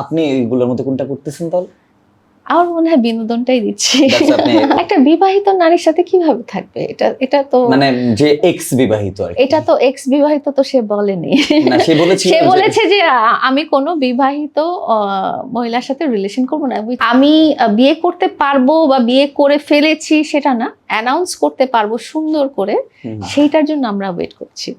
আপনি এইগুলোর মধ্যে কোনটা করতেছেন তাহলে? আমার মনে হয় বিনোদনটাই দিচ্ছি। একটা বিবাহিত নারীর সাথে কীভাবে থাকবে? এটা এটা তো মানে যে এক্স বিবাহিত আর এটা তো এক্স বিবাহিত তো সে বলেনি। সে বলেছে যে আমি কোনো বিবাহিত মহিলার সাথে রিলেশন করব না। আমি বিয়ে করতে পারব বা বিয়ে করে ফেলেছি সেটা না অ্যানাউন্স করতে পারব সুন্দর করে। সেইটার জন্য আমরা ওয়েট করছি।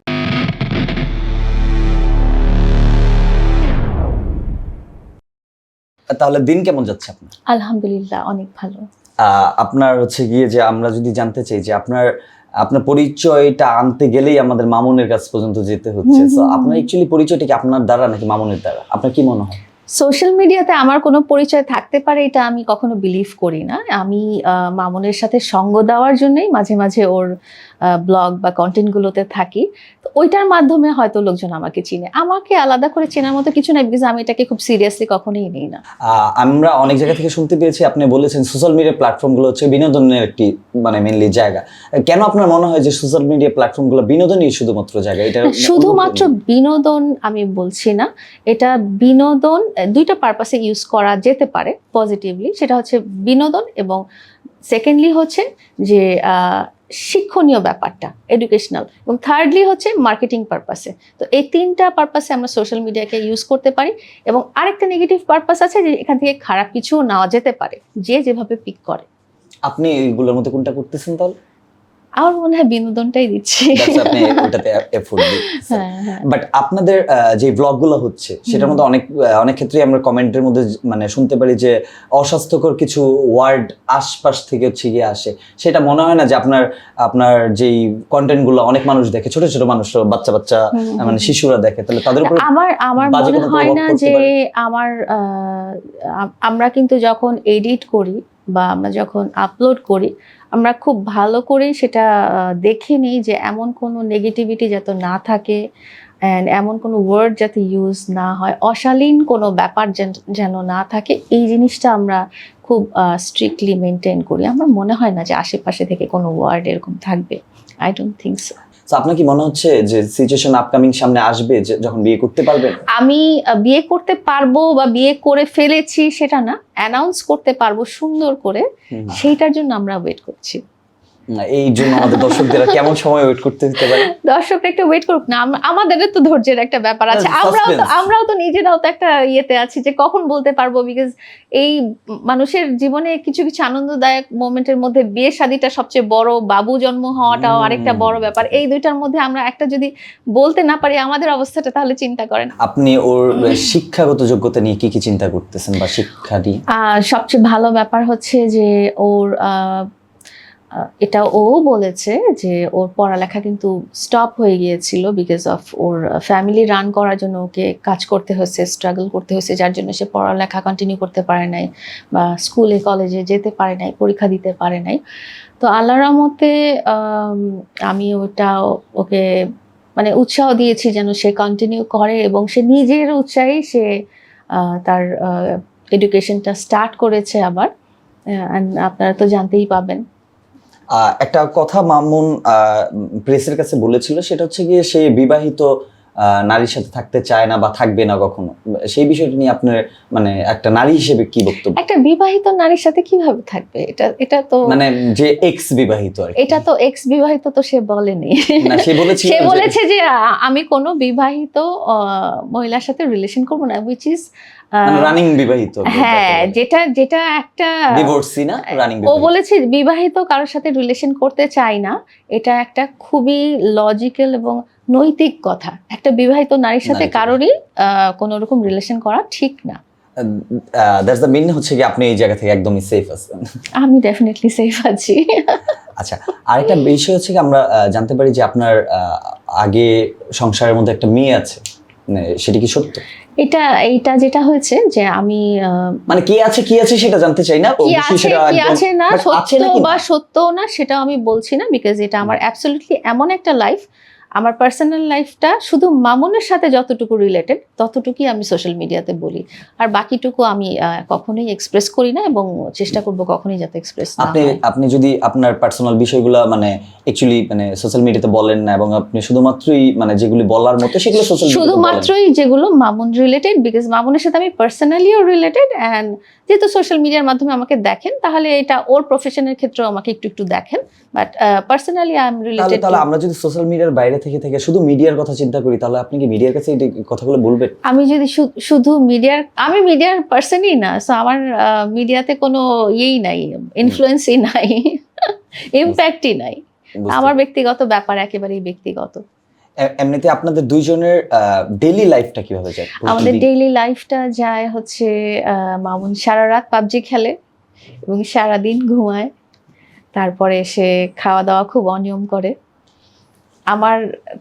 তাহলে দিন কেমন যাচ্ছে আপনার? আলহামদুলিল্লাহ অনেক ভালো। আহ, আপনার হচ্ছে গিয়ে যে আমরা যদি জানতে চাই যে আপনার আপনার পরিচয়টা আনতে গেলেই আমাদের মামুনের কাছ পর্যন্ত যেতে হচ্ছে। তো আপনার। অ্যাকচুয়ালি পরিচয়টা কি আপনার দ্বারা নাকি মামুনের দ্বারা? আপনার কি মনে হয়? সোশ্যাল মিডিয়াতে আমার কোনো পরিচয় থাকতে পারে এটা আমি কখনো বিলিভ করি না। আমি মামুনের সাথে সঙ্গ দেওয়ার জন্যই মাঝে মাঝে ওর ব্লগ বা কন্টেন্টগুলোতে থাকি। তো ওইটার মাধ্যমে হয়তো লোকজন আমাকে চিনে। আমাকে আলাদা করে চেনার মতো কিছু নাই বিকজ আমি এটাকে খুব সিরিয়াসলি কখনোই নিই না। আমরা অনেক জায়গা থেকে শুনতে পেয়েছি আপনি বলেছেন সোশ্যাল মিডিয়া প্ল্যাটফর্মগুলো হচ্ছে বিনোদনের একটি মানে মেনলি জায়গা। কেন আপনার মনে হয় যে সোশ্যাল মিডিয়া প্ল্যাটফর্মগুলো বিনোদনই শুধুমাত্র জায়গা? এটা শুধুমাত্র বিনোদন আমি বলছি না। এটা বিনোদন দুইটা পারপাসে ইউজ করা যেতে পারে পজিটিভলি সেটা হচ্ছে বিনোদন এবং সেকেন্ডলি হচ্ছে যে শিক্ষণীয় ব্যাপারটা এডুকেশনাল এবং থার্ডলি হচ্ছে মার্কেটিং পারপাসে তো এই তিনটা পারপাসে আমরা সোশ্যাল মিডিয়াকে ইউজ করতে পারি এবং আরেকটা নেগেটিভ পারপাস আছে যে, এখান থেকে খারাপ কিছুও নেওয়া যেতে পারে, যে যেভাবে পিক করে। আপনি এইগুলোর মধ্যে কোনটা করতেছেন তাহলে? আমার মনে হয় বিনোদনটাই দিচ্ছি। আপনি ওটাতে এফোর্ট দিচ্ছেন। হ্যাঁ হ্যাঁ। বাট আপনাদের যে ব্লগগুলো হচ্ছে সেটার মধ্যে অনেক অনেক ক্ষেত্রে আমরা কমেন্টের মধ্যে মানে শুনতে পারি যে অস্বাস্থ্যকর কিছু ওয়ার্ড আশপাশ থেকে হচ্ছে গিয়ে আসে। সেটা মনে হয় না যে আপনার আপনার যেই কন্টেন্টগুলো অনেক মানুষ দেখে ছোট ছোট মানুষ বাচ্চা বাচ্চা মানে শিশুরা দেখে তাহলে তাদের উপর আমার আমার মনে হয় না যে আমার আমরা কিন্তু যখন এডিট করি বা আমরা যখন আপলোড করি আমরা খুব ভালো করে সেটা দেখে নিই যে এমন কোনো নেগেটিভিটি যাতে না থাকে অ্যান্ড এমন কোনো ওয়ার্ড যাতে ইউজ না হয়, অশালীন কোনো ব্যাপার যেন- না থাকে, এই জিনিসটা আমরা খুব স্ট্রিক্টলি মেনটেন করি। আমার মনে হয় না যে আশেপাশে থেকে কোনো ওয়ার্ড এরকম থাকবে। আই ডোন্ট থিঙ্ক সো আপনার কি মনে হচ্ছে যে সিচুয়েশন আপকামিং সামনে আসবে যে যখন বিয়ে করতে পারবেন? আমি বিয়ে করতে পারব বা বিয়ে করে ফেলেছি সেটা না অ্যানাউন্স করতে পারব সুন্দর করে সেইটার জন্য আমরা ওয়েট করছি। এই জন্য আমাদের দর্শকদের কেমন সময় ওয়েট করতে হতে পারে? দর্শকরা একটু ওয়েট করুক না আমাদের তো ধৈর্যের একটা ব্যাপার আছে। হ্যাঁ, আমরাও তো আমরাও তো নিজেরাও তো একটা ইয়েতে আছি যে কখন বলতে পারব বিকজ এই মানুষের জীবনে কিছু কিছু আনন্দদায়ক মোমেন্টের মধ্যে বিয়ে শাদিটা সবচেয়ে বড় বাবু জন্ম হওয়াটাও আরেকটা বড় ব্যাপার। এই দুইটার মধ্যে আমরা একটা যদি বলতে না পারি আমাদের অবস্থাটা তাহলে চিন্তা করেন। আপনি ওর শিক্ষাগত যোগ্যতা নিয়ে কি কি চিন্তা করতেছেন বা শিক্ষা নিয়ে? সবচেয়ে ভালো ব্যাপার হচ্ছে যে ওর এটা ও বলেছে যে ওর পড়ালেখা কিন্তু স্টপ হয়ে গিয়েছিল বিকজ অফ ওর ফ্যামিলি রান করার জন্য ওকে কাজ করতে হয়েছে স্ট্রাগল করতে হয়েছে, যার জন্য সে পড়ালেখা কন্টিনিউ করতে পারে নাই বা স্কুলে কলেজে যেতে পারে নাই, পরীক্ষা দিতে পারে নাই। তো আল্লাহ রহমতে, আমি ওটা ওকে মানে উৎসাহ দিয়েছি যেন সে কন্টিনিউ করে এবং সে নিজের উৎসাহেই সে তার এডুকেশনটা স্টার্ট করেছে আবার। অ্যান্ড আপনারা তো জানতেই পাবেন। একটা কথা মামুন প্রেসের কাছে বলেছিল সেটা হচ্ছে গিয়ে সে বিবাহিত নারীর সাথে থাকতে চায় না বা থাকবে না কখনো। সেই বিষয়টা নিয়ে আপনার মানে একটা নারী হিসেবে কি বক্তব্য? একটা বিবাহিত নারীর সাথে কীভাবে থাকবে? এটা এটা তো মানে যে এক্স বিবাহিত আর এটা তো এক্স বিবাহিত তো সে বলেনি। না সে বলেছে সে বলেছে যে আমি কোনো বিবাহিত আহ, মহিলার সাথে রিলেশন করব না উইচ ইজ রানিং বিবাহিত হ্যাঁ যেটা যেটা একটা ডিভোর্সি না? রানিং ও বলেছে বিবাহিত কারোর সাথে রিলেশন করতে চাই না। এটা একটা খুবই লজিক্যাল এবং নৈতিক কথা। একটা বিবাহিত নারীর সাথে কারোরই কোনো রকম রিলেশন করা ঠিক না। দ্যাটস দ্য মিন হচ্ছে কি আপনি এই জায়গা থেকে একদমই সেফ আছেন। আমি ডেফিনেটলি সেফ আছি। আচ্ছা আরেকটা বিষয় হচ্ছে কি আমরা জানতে পারি যে আপনার আগে সংসারের মধ্যে একটা মেয়ে আছে। মানে সেটা কি সত্য? এটা এইটা যেটা হয়েছে যে আমি মানে কি আছে কি আছে সেটা জানতে চাই না। কি আছে সেটা কি আছে না সত্য বা সত্য না সেটা আমি বলছি না বিকজ এটা আমার অ্যাবসলিউটলি এমন একটা লাইফ আমার পার্সোনাল লাইফটা শুধু মামুনের সাথে যতটুকু রিলেটেড ততটুকুই আমি সোশ্যাল মিডিয়াতে বলি। আর বাকিটুকু আমি কখনোই এক্সপ্রেস করি না এবং চেষ্টা করব কখনোই যাতে এক্সপ্রেস আপনি আপনি যদি আপনার পার্সোনাল বিষয়গুলো মানে অ্যাকচুয়ালি মানে সোশ্যাল মিডিয়াতে বলেন না এবং আপনি শুধুমাত্রই মানে যেগুলি বলার মতো সেগুলো সোশ্যাল শুধুমাত্রই যেগুলো মামুন রিলেটেড বিকজ মামুনের সাথে আমি পার্সোনালিও রিলেটেড অ্যান্ড যেহেতু সোশ্যাল মিডিয়ার মাধ্যমে আমাকে দেখেন তাহলে এটা ওর প্রফেশনের ক্ষেত্রেও আমাকে একটু একটু দেখেন। But personally I am related তাহলে আমরা যদি সোশ্যাল মিডিয়ার বাইরে থেকে থেকে শুধু মিডিয়ার কথা চিন্তা করি তাহলে আপনি কি মিডিয়ার কাছে এই কথাগুলো বলবেন? আমি যদি শুধু মিডিয়ার আমি মিডিয়ার পার্সনই না সো আমার মিডিয়াতে কোনো ইয়েই নাই ইনফ্লুয়েন্সই নাই ইম্প্যাক্টই নাই। আমার ব্যক্তিগত ব্যাপার একেবারেই ব্যক্তিগত। এমনিতে আপনাদের দুইজনের ডেইলি লাইফটা কীভাবে যায়? আমাদের ডেইলি লাইফটা যায় হচ্ছে আহ, মামুন সারা রাত পাবজি খেলে এবং সারা দিন ঘুমায়। তারপরে এসে খাওয়া দাওয়া খুব অনিয়ম করে। আমার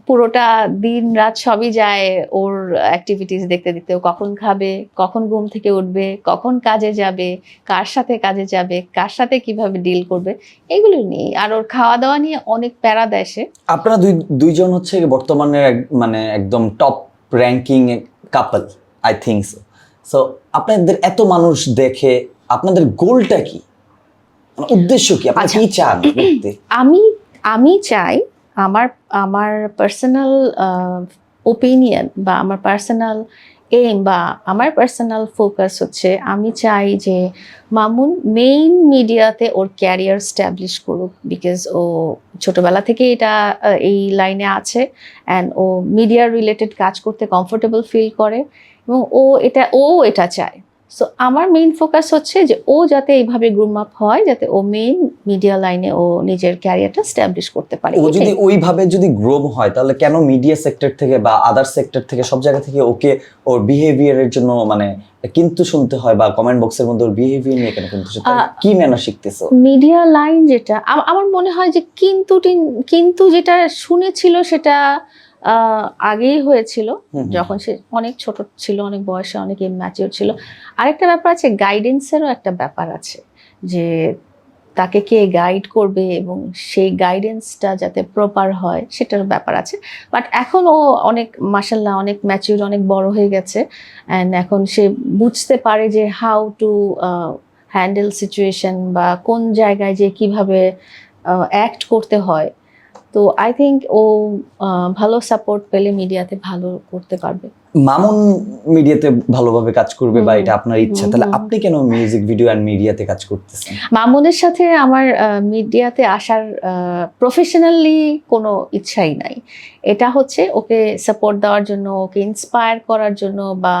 পুরোটা দিন রাত সবই যায় ওর অ্যাক্টিভিটিস দেখতে দেখতে। ও কখন খাবে কখন ঘুম থেকে উঠবে কখন কাজে যাবে কার সাথে কাজে যাবে কার সাথে কীভাবে ডিল করবে এগুলো নিয়ে আর ওর খাওয়া দাওয়া নিয়ে অনেক প্যারা দেয় সে। আপনারা দুই দুইজন হচ্ছে বর্তমানে মানে একদম top ranking couple I think so so আপনাদের এত মানুষ দেখে আপনাদের গোলটা কি? মানে উদ্দেশ্য কি? আপনি আচ্ছা। কি চান? আমি আমি চাই আমার আমার পার্সোনাল ওপিনিয়ন বা আমার পার্সোনাল এম বা আমার পার্সোনাল ফোকাস হচ্ছে, আমি চাই যে মামুন মেইন মিডিয়াতে ওর ক্যারিয়ার স্ট্যাবলিশ করুক বিকজ ও ছোটোবেলা থেকে এটা এই লাইনে আছে অ্যান্ড ও মিডিয়া রিলেটেড কাজ করতে কমফোর্টেবল ফিল করে এবং ও এটা ও এটা চায়। সো আমার মেইন ফোকাস হচ্ছে যে ও যাতে এইভাবে গ্রুম আপ হয় যাতে ও মেইন মিডিয়া লাইনে ও নিজের ক্যারিয়ারটা স্ট্যাবলিশ করতে পারে। ও যদি ওইভাবে যদি গ্রোম হয় তাহলে কেন মিডিয়া সেক্টর থেকে বা আদার সেক্টর থেকে সব জায়গা থেকে ওকে ওর বিহেভিয়ারের জন্য মানে কিন্তু শুনতে হয় বা কমেন্ট বক্সের মধ্যে ওর বিহেভিয়ার নিয়ে কেন কিন্তু কি ম্যানার শিখতেছো? মিডিয়া লাইন যেটা আমার মনে হয় যে কিন্তু কিন্তু যেটা শুনেছিল সেটা আগেই হয়েছিল। যখন সে অনেক ছোট ছিল অনেক বয়সে অনেক ম্যাচিওর ছিল। আরেকটা ব্যাপার আছে গাইডেন্সেরও একটা ব্যাপার আছে যে তাকে কে গাইড করবে এবং সেই গাইডেন্সটা যাতে প্রপার হয় সেটার ব্যাপার আছে। বাট এখন ও অনেক মাসাল্লাহ অনেক ম্যাচিওর অনেক বড় হয়ে গেছে অ্যান্ড এখন সে বুঝতে পারে যে হাউ টু হ্যান্ডেল সিচুয়েশন বা কোন জায়গায় যে কীভাবে অ্যাক্ট করতে হয়। তো আই থিঙ্ক ও ভালো সাপোর্ট পেলে মিডিয়াতে ভালো করতে পারবে। মামুন মিডিয়াতে ভালোভাবে কাজ করবে বা এটা আপনার ইচ্ছা তাহলে আপনি কেন মিউজিক ভিডিও অ্যান্ড মিডিয়াতে কাজ করতেছেন? মামুনের সাথে আমার মিডিয়াতে আসার প্রফেশনালি কোনো ইচ্ছাই নাই। এটা হচ্ছে ওকে সাপোর্ট দেওয়ার জন্য ওকে ইন্সপায়ার করার জন্য বা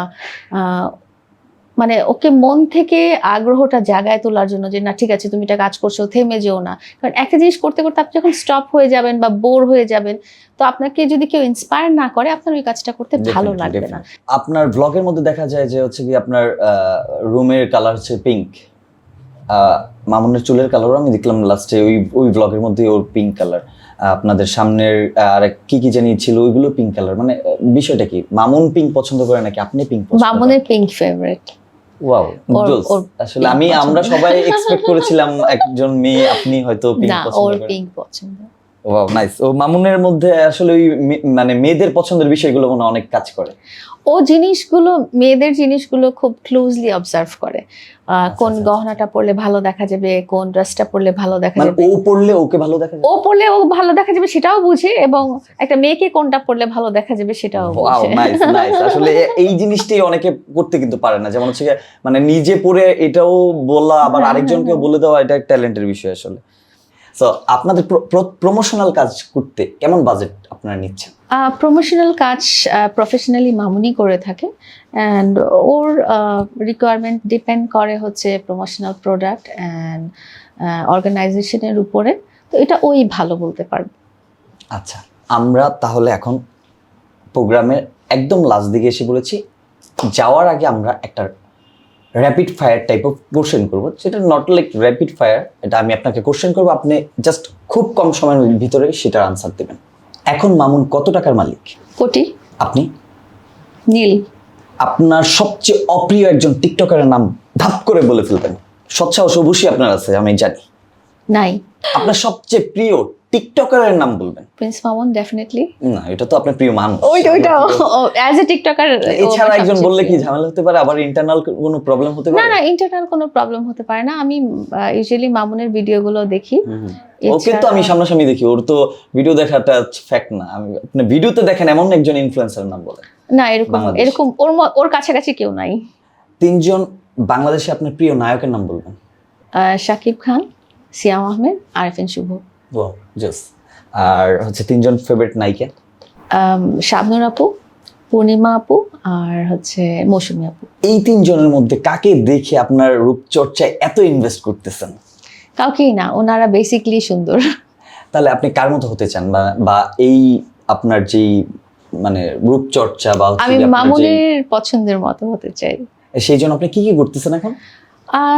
মানে ওকে মন থেকে আগ্রহটা জাগায় তোলার জন্য যে না ঠিক আছে তুমি এটা কাজ করছ থেমে যেও না। কারণ একটা জিনিস করতে করতে আপনি যখন স্টপ হয়ে যাবেন বা বোর হয়ে যাবেন তো আপনাকে যদি কেউ ইন্সপায়ার না করে আপনার ওই কাজটা করতে ভালো লাগবে না। আপনার ব্লগের মধ্যে দেখা যায় যে হচ্ছে কি আপনার রুমের কালার হচ্ছে পিঙ্ক মামুনের চুলের কালারও আমি দেখলাম লাস্টে ওই ওই ব্লগের মধ্যে ওর পিঙ্ক কালার আপনাদের সামনের আর কি কি জানি ছিল ওইগুলো পিঙ্ক কালার মানে বিষয়টা কি? মামুন পিঙ্ক পছন্দ করে নাকি আপনি পিঙ্ক মামুনের পিঙ্ক ফেভারিট ওয়াও আসলে আমি আমরা সবাই এক্সপেক্ট করেছিলাম একজন মেয়ে আপনি হয়তো পিঙ্ক না পছন্দ ওর পিঙ্ক পছন্দ। ওয়াও নাইস ও মামুনের মধ্যে আসলে ওই মানে মেয়েদের পছন্দের বিষয়গুলো মনে হয় অনেক কাজ করে। ও জিনিসগুলো মেয়েদের জিনিসগুলো খুব ক্লোজলি অবজার্ভ করে। আহ, কোন আচ্ছা, গহনাটা পরলে ভালো দেখা যাবে কোন ড্রেসটা পরলে ভালো দেখা মানে যাবে। ও পড়লে ওকে ভালো দেখা যায় ও পরলে ও ভালো দেখা যাবে সেটাও বুঝে এবং একটা মেয়েকে কোনটা পরলে ভালো দেখা যাবে সেটাও বুঝে। নাইস নাইস আসলে এই জিনিসটাই অনেকে করতে কিন্তু পারে না। যেমন হচ্ছে মানে নিজে পড়ে এটাও বলা আবার হ্যাঁ, আরেকজনকেও হ্যাঁ, বলে দেওয়া এটা ট্যালেন্টের বিষয় আসলে। সো আপনাদের প্রমোশনাল কাজ করতে কেমন বাজেট আপনারা নিচ্ছেন? প্রমোশনাল কাজ প্রফেশনালি মামুনি করে থাকে। অ্যান্ড ওর রিকোয়ারমেন্ট ডিপেন্ড করে হচ্ছে প্রমোশনাল প্রোডাক্ট অ্যান্ড অর্গানাইজেশনের উপরে। তো এটা ওই ভালো বলতে পারবে। আচ্ছা আমরা তাহলে এখন প্রোগ্রামের একদম লাস্ট দিকে এসে বলেছি যাওয়ার আগে আমরা একটা rapid fire type of question করব। সেটা নট লাইক র্যাপিড ফায়ার এটা আমি আপনাকে কোশ্চেন করব। আপনি জাস্ট খুব কম সময়ের ভিতরে সেটার আনসার দেবেন। এখন মামুন কত টাকার মালিক? কোটি। আপনি? নীল। আপনার সবচেয়ে অপ্রিয় একজন টিকটকারের নাম ধাপ করে বলে ফেলবেন। সৎসাহস অবশ্যই আপনার আছে আমি জানি। নাই। আপনার সবচেয়ে প্রিয় টিকটকারের নাম বলবেন। প্রিন্স মামুন ডেফিনেটলি না এটা তো আপনার প্রিয় মানুষ। ওইটা ওইটা অ্যাজ এ টিকটকার এছাড়া একজন বললে কি ঝামেলা হতে পারে? আবার ইন্টারনাল কোনো প্রবলেম হতে পারে? না না ইন্টারনাল কোনো প্রবলেম হতে পারে না। আমি ইউজুয়ালি মামুনের ভিডিওগুলো দেখি। ওকে তো আমি সামনাসামনি দেখি। ওর তো ভিডিও দেখাটা ফ্যাক্ট না। আমি আপনি ভিডিওতে দেখেন এমন একজন ইনফ্লুয়েন্সার নাম বলেন। না এরকম এরকম ওর ওর কাছাকাছি কেউ নাই। তিনজন বাংলাদেশে আপনার প্রিয় নায়কের নাম বলবেন। শাকিব খান। সিয়াম আহমেদ আরিফিন শুভ। জস আর হচ্ছে তিনজন ফেভারিট নায়িকা? শাবনুর আপু পূর্ণিমা আপু আর হচ্ছে মৌসুমী আপু। এই তিনজনের মধ্যে কাকে দেখে আপনার রূপচর্চায় এত ইনভেস্ট করতেছেন? কাউকেই না ওনারা বেসিকলি সুন্দর। তাহলে আপনি কার মতো হতে চান? বা বা এই আপনার যেই মানে রূপচর্চা বা আমি মামুনের পছন্দের মতো হতে চাই। সেই জন্য আপনি কি কি করতেছেন এখন?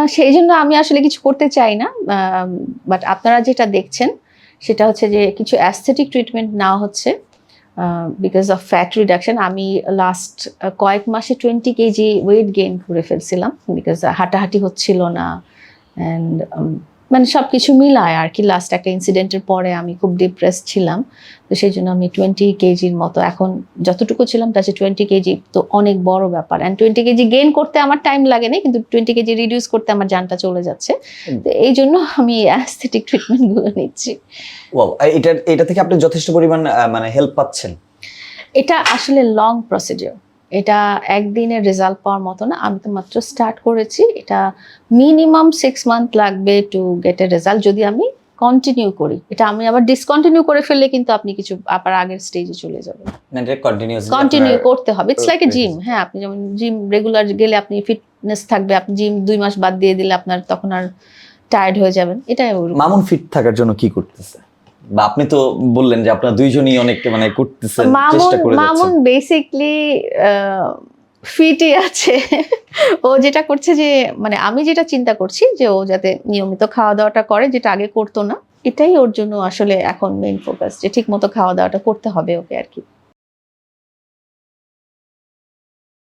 সেই জন্য আমি আসলে কিছু করতে চাই না বাট আপনারা যেটা দেখছেন, সেটা হচ্ছে যে কিছু অ্যাস্থেটিক ট্রিটমেন্ট না হচ্ছে বিকজ অফ ফ্যাট রিডাকশন আমি লাস্ট কয়েক মাসে টোয়েন্টি কেজি ওয়েট গেইন করে ফেলছিলাম বিকজ হাঁটাহাঁটি হচ্ছিল না অ্যান্ড মানে সব কিছু মিলায় আর কি। লাস্ট একটা ইনসিডেন্টের পরে আমি খুব ডিপ্রেস ছিলাম। তো সেই জন্য আমি টোয়েন্টি কেজির মতো এখন যতটুকু ছিলাম তার চেয়ে টোয়েন্টি কেজি তো অনেক বড় ব্যাপার। অ্যান্ড টোয়েন্টি কেজি গেইন করতে আমার টাইম লাগে না কিন্তু টোয়েন্টি কেজি রিডিউস করতে আমার জানটা চলে যাচ্ছে। তো এই জন্য আমি অ্যাস্থেটিক ট্রিটমেন্টগুলো নিচ্ছি। ওয়াও এটা এটা থেকে আপনি যথেষ্ট পরিমাণ মানে হেল্প পাচ্ছেন। এটা আসলে লং প্রসিডিওর এটা একদিনের রেজাল্ট পাওয়ার মতো না আমি তো মাত্র স্টার্ট করেছি। এটা মিনিমাম সিক্স মান্থ লাগবে টু গেট এ রেজাল্ট যদি আমি কন্টিনিউ করি। এটা আমি আবার ডিসকন্টিনিউ করে ফেললে কিন্তু আপনি কিছু আবার আগের স্টেজে চলে যাবেন। কন্টিনিউ করতে হবে। ইটস লাইক এ জিম হ্যাঁ আপনি যেমন জিম রেগুলার গেলে আপনি ফিটনেস থাকবে আপনি জিম দুই মাস বাদ দিয়ে দিলে আপনার তখন আর টায়ার্ড হয়ে যাবেন। এটাই। মামুন ফিট থাকার জন্য কি করতেছে? বা আপনি তো বললেন যে আপনারা দুইজনই অনেক মানে করতেছেন চেষ্টা করে মামুন বেসিক্যালি বেসিকলি ফিটই আছে। ও যেটা করছে যে মানে আমি যেটা চিন্তা করছি যে ও যাতে নিয়মিত খাওয়া দাওয়াটা করে যেটা আগে করতো না এটাই ওর জন্য আসলে এখন মেইন ফোকাস যে ঠিক মতো খাওয়া দাওয়াটা করতে হবে ওকে আর কি।